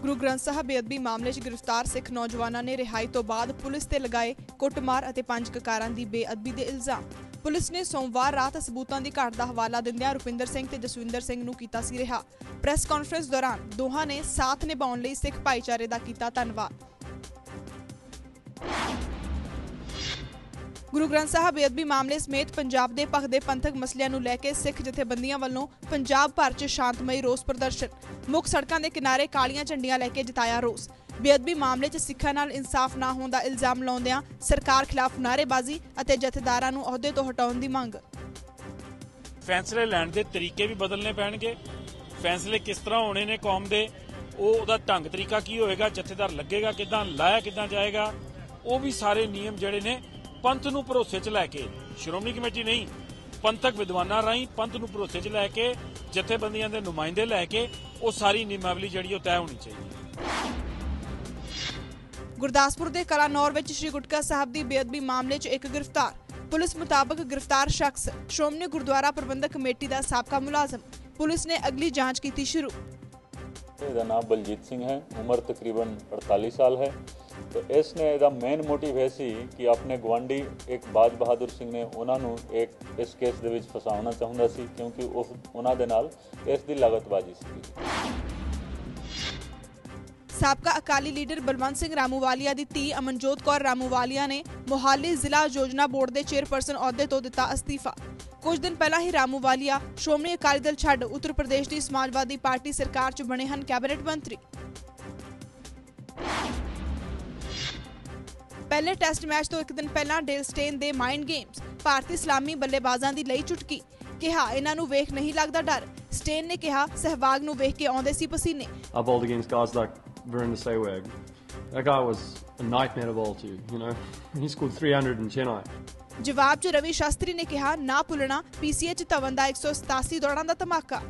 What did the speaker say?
ਗੁਰੂ ਗ੍ਰੰਥ ਸਾਹਿਬ ਬੇਅਦਬੀ ਮਾਮਲੇ 'ਚ ਗ੍ਰਿਫਤਾਰ ਸਿੱਖ ਨੌਜਵਾਨਾਂ ਨੇ ਰਿਹਾਈ ਤੋਂ ਬਾਅਦ ਪੁਲਿਸ ਤੇ ਲਗਾਏ ਕੁੱਟਮਾਰ ਅਤੇ ਪੰਜ ਕਕਾਰਾਂ ਦੀ ਬੇਅਦਬੀ ਦੇ ਇਲਜ਼ਾਮ। ਪੁਲਿਸ ਨੇ ਸੋਮਵਾਰ ਰਾਤ ਸਬੂਤਾਂ ਦੀ ਘਾਟ ਦਾ ਹਵਾਲਾ ਦਿੰਦਿਆਂ ਰੁਪਿੰਦਰ ਸਿੰਘ ਤੇ ਜਸਵਿੰਦਰ ਸਿੰਘ ਨੂੰ ਕੀਤਾ ਸੀ ਰਿਹਾ। ਪ੍ਰੈਸ ਕਾਨਫਰੰਸ ਦੌਰਾਨ ਦੋਹਾਂ ਨੇ ਸਾਥ ਨਿਭਾਉਣ ਲਈ ਸਿੱਖ ਭਾਈਚਾਰੇ ਦਾ ਕੀਤਾ ਧੰਨਵਾਦ। ਗੁਰੂ ਗ੍ਰੰਥ ਸਾਹਿਬ ਬੇਅਦਬੀ ਮਾਮਲੇ ਸਮੇਤ ਪੰਜਾਬ ਦੇ ਭਖਦੇ ਪੰਥਕ ਮਸਲਿਆਂ ਨੂੰ ਲੈ ਕੇ ਸਿੱਖ ਜਥੇਬੰਦੀਆਂ ਵੱਲੋਂ ਪੰਜਾਬ ਭਰ 'ਚ ਸ਼ਾਂਤਮਈ ਰੋਸ ਪ੍ਰਦਰਸ਼ਨ, ਮੁੱਖ ਸੜਕਾਂ ਦੇ ਕਿਨਾਰੇ ਕਾਲੀਆਂ ਝੰਡੀਆਂ ਲੈ ਕੇ ਜਤਾਇਆ ਰੋਸ। ਬੇਅਦਬੀ ਮਾਮਲੇ 'ਚ ਸਿੱਖਾਂ ਨਾਲ ਇਨਸਾਫ ਨਾ ਹੋਣ ਦਾ ਇਲਜ਼ਾਮ ਲਾਉਂਦਿਆਂ ਸਰਕਾਰ ਖਿਲਾਫ ਨਾਅਰੇਬਾਜ਼ੀ ਅਤੇ ਜਥੇਦਾਰਾਂ ਨੂੰ ਅਹੁਦੇ ਤੋਂ ਹਟਾਉਣ ਦੀ ਮੰਗ। ਫੈਸਲੇ ਲੈਣ ਦੇ ਤਰੀਕੇ ਵੀ ਬਦਲਨੇ ਪੈਣਗੇ। ਫੈਸਲੇ ਕਿਸ ਤਰ੍ਹਾਂ ਹੋਣੇ ਨੇ ਕੌਮ ਦੇ, ਉਹ ਉਹਦਾ ਢੰਗ ਤਰੀਕਾ ਕੀ ਹੋਏਗਾ ਜਥੇਦਾਰ ਲੱਗੇਗਾ ਕਿਦਾਂ, ਲਾਇਆ ਕਿਦਾਂ ਜਾਏਗਾ, ਉਹ ਵੀ ਸਾਰੇ ਨਿਯਮ ਜਿਹੜੇ ਨੇ ਪੰਥ ਨੂੰ ਭਰੋਸੇ 'ਚ ਲੈ ਕੇ, ਸ਼੍ਰੋਮਣੀ ਕਮੇਟੀ ਨਹੀਂ, ਪੰਥਕ ਵਿਦਵਾਨਾਂ ਰਾਹੀਂ ਪੰਥ ਨੂੰ ਭਰੋਸੇ 'ਚ ਲੈ ਕੇ, ਜਥੇਬੰਦੀਆਂ ਦੇ ਨੁਮਾਇੰਦੇ ਲੈ ਕੇ, ਉਹ ਸਾਰੀ ਨਿਯਮਾਵਲੀ ਜਿਹੜੀ ਉਹ ਤੈਅ ਹੋਣੀ ਚਾਹੀਦੀ ਹੈ। ਗੁਰਦਾਸਪੁਰ ਦੇ ਕਲਾਨੌਰ ਵਿੱਚ ਸ਼੍ਰੀ ਗੁਟਕਾ ਸਾਹਿਬ ਦੀ ਬੇਅਦਬੀ ਮਾਮਲੇ 'ਚ ਇੱਕ ਗ੍ਰਿਫਤਾਰ, ਪੁਲਿਸ ਮੁਤਾਬਕ ਗ੍ਰਿਫਤਾਰ ਸ਼ਖਸ, ਸ਼੍ਰੋਮਣੀ ਗੁਰਦੁਆਰਾ ਪ੍ਰਬੰਧਕ ਕਮੇਟੀ ਦਾ ਸਾਬਕਾ ਮੁਲਾਜ਼ਮ, ਪੁਲਿਸ ਨੇ ਅਗਲੀ ਜਾਂਚ ਕੀਤੀ ਸ਼ੁਰੂ। ਇਹਦਾ ਨਾਮ ਬਲਜੀਤ ਸਿੰਘ ਹੈ, ਉਮਰ ਤਕਰੀਬਨ 48 ਸਾਲ ਹੈ। ਤੇ ਇਸ ਨੇ ਇਹਦਾ ਮੇਨ ਮੋਟਿਵ ਇਹ ਸੀ ਕਿ ਆਪਣੇ ਗਵਾਂਢੀ ਇੱਕ ਬਾਜ ਬਹਾਦਰ ਸਿੰਘ ਨੇ ਉਹਨਾਂ ਨੂੰ ਇੱਕ ਇਸ ਕੇਸ ਦੇ ਵਿੱਚ ਫਸਾਉਣਾ ਚਾਹੁੰਦਾ ਸੀ, ਕਿਉਂਕਿ ਉਹ ਉਹਨਾਂ ਦੇ ਨਾਲ ਇਸ ਦੀ ਲਾਗਤਬਾਜ਼ੀ ਸੀ। ਸਾਬਕਾ ਅਕਾਲੀ ਲੀਡਰ ਬਲਵੰਤ ਸਿੰਘ ਰਾਮੂਵਾਲੀਆ ਦੀ ਧੀ ਅਮਨਜੋਤ ਕੌਰ ਰਾਮੂਵਾਲੀਆ ਨੇ ਮੋਹਾਲੀ ਜ਼ਿਲ੍ਹਾ ਯੋਜਨਾ ਬੋਰਡ ਦੇ ਚੇਅਰਪਰਸਨ ਅਹੁਦੇ ਤੋਂ ਦਿੱਤਾ ਅਸਤੀਫਾ। ਕੁਝ ਦਿਨ ਪਹਿਲਾਂ ਹੀ ਰਾਮੂਵਾਲੀਆ ਸ਼੍ਰੋਮਣੀ ਅਕਾਲੀ ਦਲ ਛੱਡ ਉੱਤਰ ਪ੍ਰਦੇਸ਼ ਦੀ ਸਮਾਜਵਾਦੀ ਪਾਰਟੀ ਸਰਕਾਰ 'ਚ ਬਣੇ ਹਨ ਕੈਬਨਿਟ ਮੰਤਰੀ। ਪਹਿਲੇ ਟੈਸਟ ਮੈਚ ਤੋਂ ਇੱਕ ਦਿਨ ਪਹਿਲਾਂ ਡੇਲ ਸਟੇਨ ਦੇ ਮਾਈਂਡ ਗੇਮਸ ਭਾਰਤੀ ਇਸਲਾਮੀ ਬੱਲੇਬਾਜ਼ਾਂ ਦੀ ਲਈ ਚੁਟਕੀ। ਕਿਹਾ, ਇਹਨਾਂ ਨੂੰ ਵੇਖ ਨਹੀਂ ਲੱਗਦਾ ਡਰ। ਸਟੇਨ ਨੇ ਕਿਹਾ, ਸਹਿਵਾਗ ਨੂੰ ਵੇਖ ਕੇ ਆਉਂਦੇ ਸੀ ਪਸੀਨੇ। I bowled against guys, like Virendra Sehwag. That guy was a nightmare to bowl to, you know. He scored 300 in Chennai. ਜਵਾਬ 'ਚ ਰਵੀ ਸ਼ਾਸਤਰੀ ਨੇ ਕਿਹਾ ਨਾ ਭੁੱਲਣਾ ਪੀਸੀਏ 'ਚ ਧਵਨ ਦਾ 187 ਦੌੜਾਂ ਦਾ ਧਮਾਕਾ